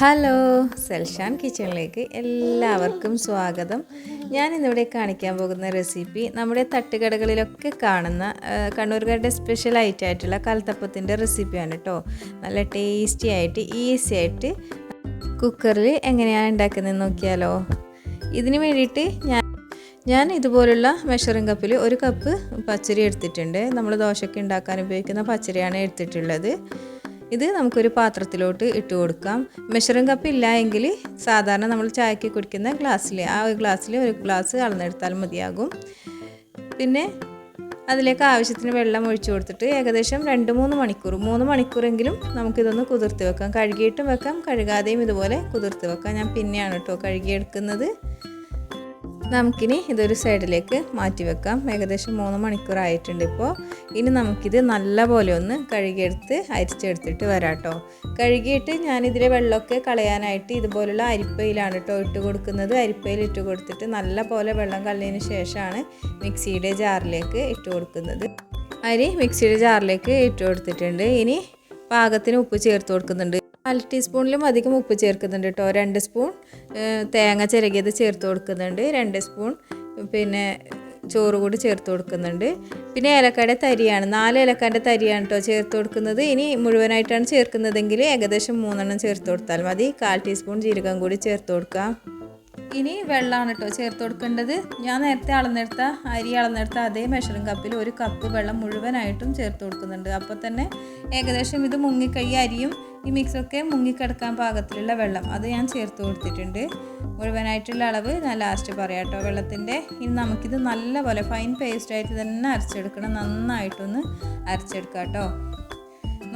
Hello സെൽഷാൻ കിച്ചണിലേക്ക് എല്ലാവർക്കും സ്വാഗതം. ഞാൻ ഇന്നിവിടെ കാണിക്കാൻ പോകുന്ന റെസിപ്പി നമ്മുടെ തട്ടുകടകളിലൊക്കെ കാണുന്ന കണ്ണൂർക്കാരുടെ സ്പെഷ്യൽ ഐറ്റം ആയിട്ടുള്ള കൽത്തപ്പത്തിന്റെ റെസിപ്പിയാണ് കേട്ടോ നല്ല ടേസ്റ്റി ആയിട്ട് ഈസി ആയിട്ട് കുക്കറിൽ എങ്ങനെയാണ് ഉണ്ടാക്കുന്നത് നോക്കിയാലോ? ഇതിന് വേണ്ടിയിട്ട് ഞാൻ ഞാൻ ഇതുപോലുള്ള മെഷറിംഗ് കപ്പിൽ ഒരു കപ്പ് പച്ചരി എടുത്തിട്ടുണ്ട്. നമ്മൾ ദോശയ്ക്ക് ഉണ്ടാക്കാൻ ഉപയോഗിക്കുന്ന പച്ചരിയാണ് എടുത്തിട്ടുള്ളത്. ഇത് നമുക്കൊരു പാത്രത്തിലോട്ട് ഇട്ട് കൊടുക്കാം. മെഷറിംഗ് കപ്പ് ഇല്ല എങ്കിൽ സാധാരണ നമ്മൾ ചായക്ക് കുടിക്കുന്ന ഗ്ലാസ്സിൽ ആ ഒരു ഗ്ലാസ്സിൽ ഒരു ഗ്ലാസ് അളന്നെടുത്താൽ മതിയാകും. പിന്നെ അതിലേക്ക് ആവശ്യത്തിന് വെള്ളം ഒഴിച്ചു കൊടുത്തിട്ട് ഏകദേശം രണ്ട് മൂന്ന് മണിക്കൂർ മൂന്ന് മണിക്കൂറെങ്കിലും നമുക്കിതൊന്ന് കുതിർത്ത് വെക്കാം. കഴുകിയിട്ടും വെക്കാം കഴുകാതെയും ഇതുപോലെ കുതിർത്ത് വെക്കാം. ഞാൻ പിന്നെയാണ് കേട്ടോ കഴുകിയെടുക്കുന്നത്. നമുക്കിനി ഇതൊരു സൈഡിലേക്ക് മാറ്റി വെക്കാം. ഏകദേശം മൂന്ന് മണിക്കൂറായിട്ടുണ്ട് ഇപ്പോൾ ഇനി നമുക്കിത് നല്ല പോലെ ഒന്ന് കഴുകിയെടുത്ത് അരിച്ചെടുത്തിട്ട് വരാം കേട്ടോ കഴുകിയിട്ട് ഞാനിതിലെ വെള്ളമൊക്കെ കളയാനായിട്ട് ഇതുപോലുള്ള അരിപ്പയിലാണ് കേട്ടോ ഇട്ട് കൊടുക്കുന്നത്. അരിപ്പയിൽ ഇട്ട് കൊടുത്തിട്ട് നല്ല പോലെ വെള്ളം കളഞ്ഞതിന് ശേഷമാണ് മിക്സിയുടെ ജാറിലേക്ക് ഇട്ട് കൊടുക്കുന്നത്. അരി മിക്സിയുടെ ജാറിലേക്ക് ഇട്ട് കൊടുത്തിട്ടുണ്ട്. ഇനി പാകത്തിന് ഉപ്പ് ചേർത്ത് കൊടുക്കുന്നുണ്ട്. കാൽ ടീസ്പൂണിലും അധികം ഉപ്പ് ചേർക്കുന്നുണ്ട് കേട്ടോ. രണ്ട് സ്പൂൺ തേങ്ങ ചിരകിയത് ചേർത്ത് കൊടുക്കുന്നുണ്ട്. രണ്ട് സ്പൂൺ പിന്നെ ചോറ് കൂടി ചേർത്ത് കൊടുക്കുന്നുണ്ട്. പിന്നെ ഏലക്കായുടെ തരിയാണ്. നാല് ഏലക്കാന്റെ തരിയാണ് കേട്ടോ ചേർത്ത് കൊടുക്കുന്നത്. ഇനി മുഴുവനായിട്ടാണ് ചേർക്കുന്നതെങ്കിൽ ഏകദേശം മൂന്നെണ്ണം ചേർത്ത് കൊടുത്താൽ മതി. കാൽ ടീസ്പൂൺ ജീരകം കൂടി ചേർത്ത് കൊടുക്കാം. ഇനി വെള്ളമാണ് കേട്ടോ ചേർത്ത് കൊടുക്കേണ്ടത്. ഞാൻ നേരത്തെ അളന്നെടുത്ത അരി അളന്നെടുത്ത അതേ മെഷറിംഗ് കപ്പിൽ ഒരു കപ്പ് വെള്ളം മുഴുവനായിട്ടും ചേർത്ത് കൊടുക്കുന്നുണ്ട്. അപ്പോൾ തന്നെ ഏകദേശം ഇത് മുങ്ങിക്കൈ അരിയും ഈ മിക്സൊക്കെ മുങ്ങിക്കിടക്കാൻ പാകത്തിലുള്ള വെള്ളം അത് ഞാൻ ചേർത്ത് കൊടുത്തിട്ടുണ്ട്. മുഴുവനായിട്ടുള്ള അളവ് ഞാൻ ലാസ്റ്റ് പറയാം കേട്ടോ വെള്ളത്തിന്റെ ഇനി നമുക്കിത് നല്ലപോലെ ഫൈൻ പേസ്റ്റായിട്ട് തന്നെ അരച്ചെടുക്കണം. നന്നായിട്ടൊന്ന് അരച്ചെടുക്കാം കേട്ടോ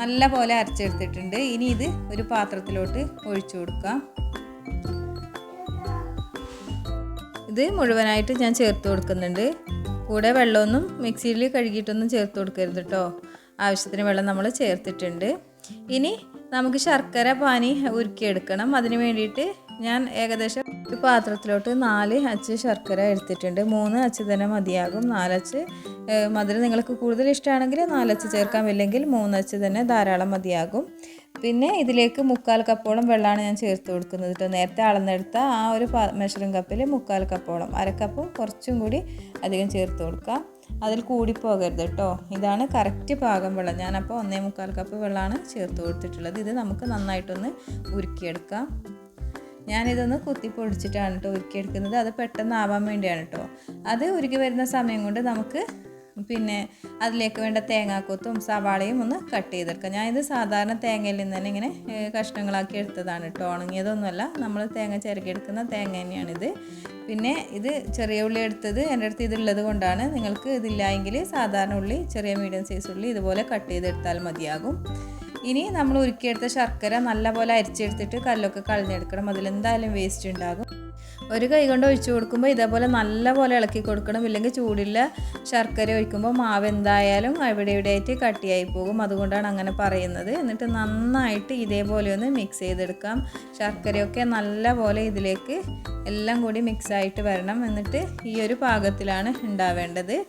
നല്ല പോലെ അരച്ചെടുത്തിട്ടുണ്ട്. ഇനി ഇത് ഒരു പാത്രത്തിലോട്ട് ഒഴിച്ചു കൊടുക്കാം. ഇത് മുഴുവനായിട്ട് ഞാൻ ചേർത്ത് കൊടുക്കുന്നുണ്ട്. കൂടെ വെള്ളമൊന്നും മിക്സിയിൽ കഴുകിയിട്ടൊന്നും ചേർത്ത് കൊടുക്കരുത് കേട്ടോ ആവശ്യത്തിന് വെള്ളം നമ്മൾ ചേർത്തിട്ടുണ്ട്. ഇനി നമുക്ക് ശർക്കര പാനി ഉരുക്കിയെടുക്കണം. അതിന് വേണ്ടിയിട്ട് ഞാൻ ഏകദേശം ഒരു പാത്രത്തിലോട്ട് നാല് അച്ച് ശർക്കര എടുത്തിട്ടുണ്ട്. മൂന്ന് അച്ച് തന്നെ മതിയാകും. നാലച്ച് മധുരം നിങ്ങൾക്ക് കൂടുതൽ ഇഷ്ടമാണെങ്കിൽ നാലച്ച് ചേർക്കാം. ഇല്ലെങ്കിൽ മൂന്നച്ച് തന്നെ ധാരാളം മതിയാകും. പിന്നെ ഇതിലേക്ക് മുക്കാൽ കപ്പോളം വെള്ളമാണ് ഞാൻ ചേർത്ത് കൊടുക്കുന്നത് കേട്ടോ നേരത്തെ അളന്നെടുത്ത ആ ഒരു മെഷറിംഗ് കപ്പിൽ മുക്കാൽ കപ്പോളം അരക്കപ്പും കുറച്ചും കൂടി അധികം ചേർത്ത് കൊടുക്കുക അതിൽ കൂടി പോകരുത് കേട്ടോ ഇതാണ് കറക്റ്റ് പാകം വെള്ളം. ഞാനപ്പോൾ ഒന്നേ മുക്കാൽ കപ്പ് വെള്ളമാണ് ചേർത്ത് കൊടുത്തിട്ടുള്ളത്. ഇത് നമുക്ക് നന്നായിട്ടൊന്ന് ഉരുക്കിയെടുക്കാം. ഞാനിതൊന്ന് കുത്തി പൊടിച്ചിട്ടാണ് കേട്ടോ ഉരുക്കിയെടുക്കുന്നത്. അത് പെട്ടെന്ന് ആവാൻ വേണ്ടിയാണ് കേട്ടോ അത് ഉരുക്കി വരുന്ന സമയം കൊണ്ട് നമുക്ക് പിന്നെ അതിലേക്ക് വേണ്ട തേങ്ങാക്കൊത്തും സവാളയും ഒന്ന് കട്ട് ചെയ്തെടുക്കാം ഇത് സാധാരണ തേങ്ങയിൽ നിന്ന് തന്നെ ഇങ്ങനെ കഷ്ണങ്ങളാക്കി എടുത്തതാണ് കേട്ടോ ഉണങ്ങിയതൊന്നുമല്ല. നമ്മൾ തേങ്ങ ചിരകിയെടുക്കുന്ന തേങ്ങ തന്നെയാണിത്. പിന്നെ ഇത് ചെറിയ ഉള്ളി എടുത്തത് എന്റെ അടുത്ത് ഇതുള്ളത് കൊണ്ടാണ്. നിങ്ങൾക്ക് ഇതില്ലായെങ്കിൽ സാധാരണ ഉള്ളി ചെറിയ മീഡിയം സൈസ് ഉള്ളി ഇതുപോലെ കട്ട് ചെയ്തെടുത്താൽ മതിയാകും. ഇനി നമ്മൾ ഉരുക്കിയെടുത്ത ശർക്കര നല്ലപോലെ അരിച്ചെടുത്തിട്ട് കല്ലൊക്കെ കളഞ്ഞെടുക്കണം. അതിലെന്തായാലും വേസ്റ്റ് ഉണ്ടാകും. ഒരു കൈ കൊണ്ട് ഒഴിച്ചു കൊടുക്കുമ്പോൾ ഇതേപോലെ നല്ലപോലെ ഇളക്കി കൊടുക്കണം. ഇല്ലെങ്കിൽ ചൂടില്ല. ശർക്കര ഒഴിക്കുമ്പോൾ മാവ് എന്തായാലും അവിടെ ഇവിടെ ആയിട്ട് കട്ടിയായി പോകും. അതുകൊണ്ടാണ് അങ്ങനെ പറയുന്നത്. എന്നിട്ട് നന്നായിട്ട് ഇതേപോലെ ഒന്ന് മിക്സ് ചെയ്തെടുക്കാം. ശർക്കരയൊക്കെ നല്ലപോലെ ഇതിലേക്ക് എല്ലാം കൂടി മിക്സ് ആയിട്ട് വരണം. എന്നിട്ട് ഈ ഒരു പാകത്തിലാണ് ഉണ്ടാവേണ്ടത്.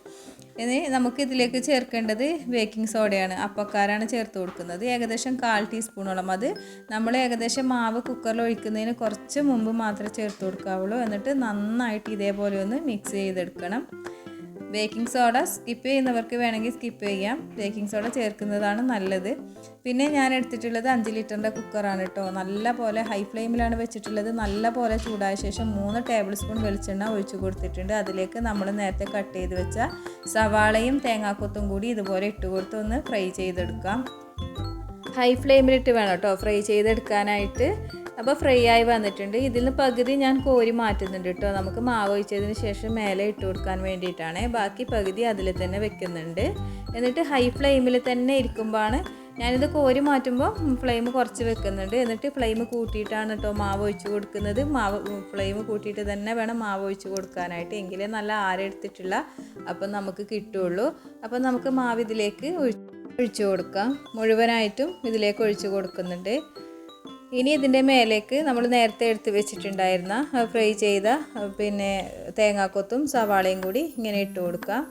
ഇനി നമുക്ക് ഇതിലേക്ക് ചേർക്കേണ്ടത് ബേക്കിംഗ് സോഡയാണ് അപ്പക്കാരാണ് ചേർത്ത് കൊടുക്കുന്നത്. ഏകദേശം കാൽ ടീസ്പൂണോളം അത് നമ്മൾ ഏകദേശം മാവ് കുക്കറിൽ ഒഴിക്കുന്നതിന് കുറച്ച് മുമ്പ് മാത്രമേ ചേർത്ത് കൊടുക്കാവുള്ളൂ. എന്നിട്ട് നന്നായിട്ട് ഇതേപോലെ ഒന്ന് മിക്സ് ചെയ്തെടുക്കണം. ബേക്കിംഗ് സോഡ സ്കിപ്പ് ചെയ്യുന്നവർക്ക് വേണമെങ്കിൽ സ്കിപ്പ് ചെയ്യാം. ബേക്കിംഗ് സോഡ ചേർക്കുന്നതാണ് നല്ലത്. പിന്നെ ഞാൻ എടുത്തിട്ടുള്ളത് അഞ്ച് ലിറ്ററിന്റെ കുക്കറാണ് കേട്ടോ. നല്ല പോലെ ഹൈ ഫ്ലെയിമിലാണ് വെച്ചിട്ടുള്ളത്. നല്ല പോലെ ചൂടായ ശേഷം മൂന്ന് ടേബിൾ സ്പൂൺ വെളിച്ചെണ്ണ ഒഴിച്ചു കൊടുത്തിട്ടുണ്ട്. അതിലേക്ക് നമ്മൾ നേരത്തെ കട്ട് ചെയ്ത് വെച്ച സവാളയും തേങ്ങാക്കൊത്തും കൂടി ഇതുപോലെ ഇട്ട് കൊടുത്ത് ഒന്ന് ഫ്രൈ ചെയ്തെടുക്കാം. ഹൈ ഫ്ലെയിമിലിട്ട് വേണം കേട്ടോ. ഫ്രൈ ചെയ്തെടുക്കാനായിട്ട് അപ്പോൾ ഫ്രൈ ആയി വന്നിട്ടുണ്ട്. ഇതിൽ നിന്ന് പകുതി ഞാൻ കോരി മാറ്റുന്നുണ്ട് കേട്ടോ നമുക്ക് മാവ് ഒഴിച്ചതിന് ശേഷം മേലെ ഇട്ട് കൊടുക്കാൻ വേണ്ടിയിട്ടാണ്. ബാക്കി പകുതി അതിൽ തന്നെ വെക്കുന്നുണ്ട്. എന്നിട്ട് ഹൈ ഫ്ലെയിമിൽ തന്നെ ഇരിക്കുമ്പോഴാണ് ഞാനിത് കോരി മാറ്റുമ്പോൾ ഫ്ലെയിം കുറച്ച് വെക്കുന്നുണ്ട്. എന്നിട്ട് ഫ്ലെയിം കൂട്ടിയിട്ടാണ് കേട്ടോ മാവ് ഒഴിച്ച് കൊടുക്കുന്നത്. മാവ് ഫ്ലെയിം കൂട്ടിയിട്ട് തന്നെ വേണം മാവ് ഒഴിച്ച് കൊടുക്കാനായിട്ട്. എങ്കിലേ നല്ല ആരെടുത്തിട്ടുള്ള അപ്പം നമുക്ക് കിട്ടുള്ളൂ. അപ്പം നമുക്ക് മാവ് ഇതിലേക്ക് ഒഴിച്ചു കൊടുക്കാം. മുഴുവനായിട്ടും ഇതിലേക്ക് ഒഴിച്ച് കൊടുക്കുന്നുണ്ട്. ഇനി ഇതിന്റെ മേലേക്ക് നമ്മൾ നേരത്തെ എടുത്ത് വെച്ചിട്ടുണ്ടായിരുന്ന ഫ്രൈ ചെയ്ത പിന്നെ തേങ്ങാക്കൊത്തും സവാളയും കൂടി ഇങ്ങനെ ഇട്ട് കൊടുക്കുക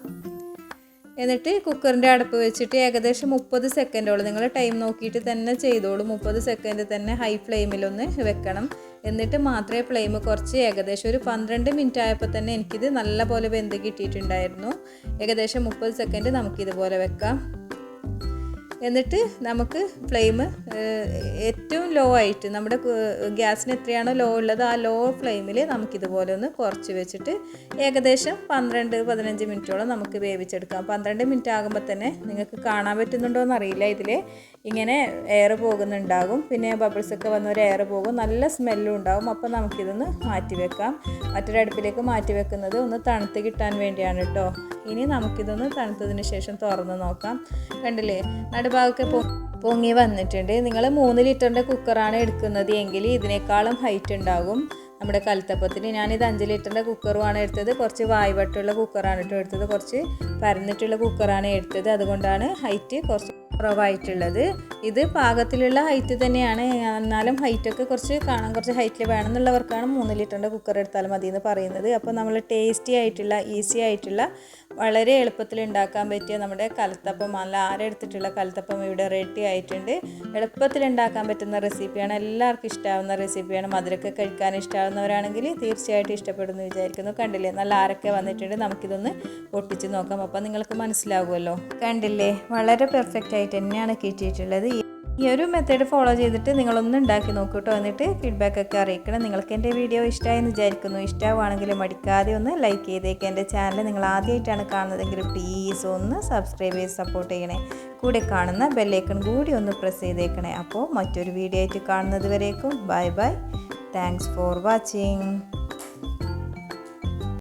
എന്നിട്ട് കുക്കറിന്റെ അടുപ്പ് വെച്ചിട്ട് ഏകദേശം മുപ്പത് സെക്കൻഡോളം നിങ്ങൾ ടൈം നോക്കിയിട്ട് തന്നെ ചെയ്തോളൂ. മുപ്പത് സെക്കൻഡ് തന്നെ ഹൈ ഫ്ലെയിമിലൊന്ന് വെക്കണം. എന്നിട്ട് മാത്രമേ ഫ്ലെയിം കുറച്ച് ഏകദേശം ഒരു പന്ത്രണ്ട് മിനിറ്റ് ആയപ്പോൾ തന്നെ എനിക്കിത് നല്ല പോലെ വെന്ത് കിട്ടിയിട്ടുണ്ടായിരുന്നു. ഏകദേശം മുപ്പത് സെക്കൻഡ് നമുക്കിതുപോലെ വെക്കാം. എന്നിട്ട് നമുക്ക് ഫ്ലെയിം ഏറ്റവും ലോ ആയിട്ട് നമ്മുടെ ഗ്യാസിന് എത്രയാണോ ലോ ഉള്ളത് ആ ലോ ഫ്ലെയിമിൽ നമുക്കിതുപോലെ ഒന്ന് കുറച്ച് വെച്ചിട്ട് ഏകദേശം പന്ത്രണ്ട് പതിനഞ്ച് മിനിറ്റോളം നമുക്ക് വേവിച്ചെടുക്കാം. പന്ത്രണ്ട് മിനിറ്റ് ആകുമ്പോൾ തന്നെ നിങ്ങൾക്ക് കാണാൻ പറ്റുന്നുണ്ടോ എന്നറിയില്ല ഇതിൽ ഇങ്ങനെ എയർ പോകുന്നുണ്ടാകും. പിന്നെ ബബിൾസ് ഒക്കെ വന്ന ഒരു എയർ പോകും. നല്ല സ്മെല്ലും ഉണ്ടാകും അപ്പോൾ നമുക്കിതൊന്ന് മാറ്റി വെക്കാം മറ്റൊരു അടുപ്പിലേക്ക് മാറ്റി വെക്കുന്നത് ഒന്ന് തണുത്ത് കിട്ടാൻ വേണ്ടിയാണ് കേട്ടോ ഇനി നമുക്കിതൊന്ന് തണുത്തതിന് ശേഷം തുറന്ന് നോക്കാം. കണ്ടില്ലേ? നടുഭാഗമൊക്കെ പൊങ്ങി വന്നിട്ടുണ്ട്. നിങ്ങൾ മൂന്ന് ലിറ്ററിന്റെ കുക്കറാണ് എടുക്കുന്നത് എങ്കിൽ ഇതിനേക്കാളും ഹൈറ്റ് ഉണ്ടാകും നമ്മുടെ കലത്തപ്പത്തിന് ഞാനിത് അഞ്ച് ലിറ്ററിന്റെ കുക്കറുമാണ് എടുത്തത്. കുറച്ച് വായ്വട്ടുള്ള കുക്കറാണ് കേട്ടോ എടുത്തത്. കുറച്ച് പരന്നിട്ടുള്ള കുക്കറാണ് എടുത്തത്. അതുകൊണ്ടാണ് ഹൈറ്റ് കുറച്ച് കുറവായിട്ടുള്ളത്. ഇത് പാകത്തിലുള്ള ഹൈറ്റ് തന്നെയാണ്. എന്നാലും ഹൈറ്റൊക്കെ കുറച്ച് കാണാൻ കുറച്ച് ഹൈറ്റിൽ വേണമെന്നുള്ളവർക്കാണ് മൂന്ന് ലിറ്ററിന്റെ കുക്കർ എടുത്താൽ മതി എന്ന് പറയുന്നത്. അപ്പോൾ നമ്മൾ ടേസ്റ്റി ആയിട്ടുള്ള ഈസി ആയിട്ടുള്ള വളരെ എളുപ്പത്തിൽ ഉണ്ടാക്കാൻ പറ്റിയ നമ്മുടെ കലത്തപ്പം അല്ല ആരെടുത്തിട്ടുള്ള കലത്തപ്പം ഇവിടെ റെഡി ആയിട്ടുണ്ട്. എളുപ്പത്തിൽ ഉണ്ടാക്കാൻ പറ്റുന്ന റെസിപ്പിയാണ് എല്ലാവർക്കും ഇഷ്ടമാവുന്ന റെസിപ്പിയാണ് മധുരമൊക്കെ കഴിക്കാൻ ഇഷ്ടമാവുന്നവരാണെങ്കിൽ തീർച്ചയായിട്ടും ഇഷ്ടപ്പെടുന്നു വിചാരിക്കുന്നു. കണ്ടില്ലേ? നല്ല ആരൊക്കെ വന്നിട്ടുണ്ട്. നമുക്കിതൊന്ന് പൊട്ടിച്ച് നോക്കാം. അപ്പം നിങ്ങൾക്ക് മനസ്സിലാവുമല്ലോ. കണ്ടില്ലേ? വളരെ പെർഫെക്റ്റ് ആയിട്ട് തന്നെയാണ് കിട്ടിയിട്ടുള്ളത്. ഈ ഒരു മെത്തേഡ് ഫോളോ ചെയ്തിട്ട് നിങ്ങളൊന്ന് ഉണ്ടാക്കി നോക്കൂ കേട്ടോ എന്നിട്ട് ഫീഡ്ബാക്ക് ഒക്കെ അറിയിക്കണം. നിങ്ങൾക്ക് എന്റെ വീഡിയോ ഇഷ്ടമായെന്ന് വിചാരിക്കുന്നു. ഇഷ്ടമാണെങ്കിൽ മടിക്കാതെ ഒന്ന് ലൈക്ക് ചെയ്തേക്ക്. എന്റെ ചാനൽ നിങ്ങൾ ആദ്യമായിട്ടാണ് കാണുന്നതെങ്കിൽ പ്ലീസ് ഒന്ന് സബ്സ്ക്രൈബ് ചെയ്ത് സപ്പോർട്ട് ചെയ്യണേ. കൂടെ കാണുന്ന ബെല്ലൈക്കൺ കൂടി ഒന്ന് പ്രസ് ചെയ്തേക്കണേ. അപ്പോൾ മറ്റൊരു വീഡിയോ ആയിട്ട് കാണുന്നത് വരേക്കും. Bye bye thanks for watching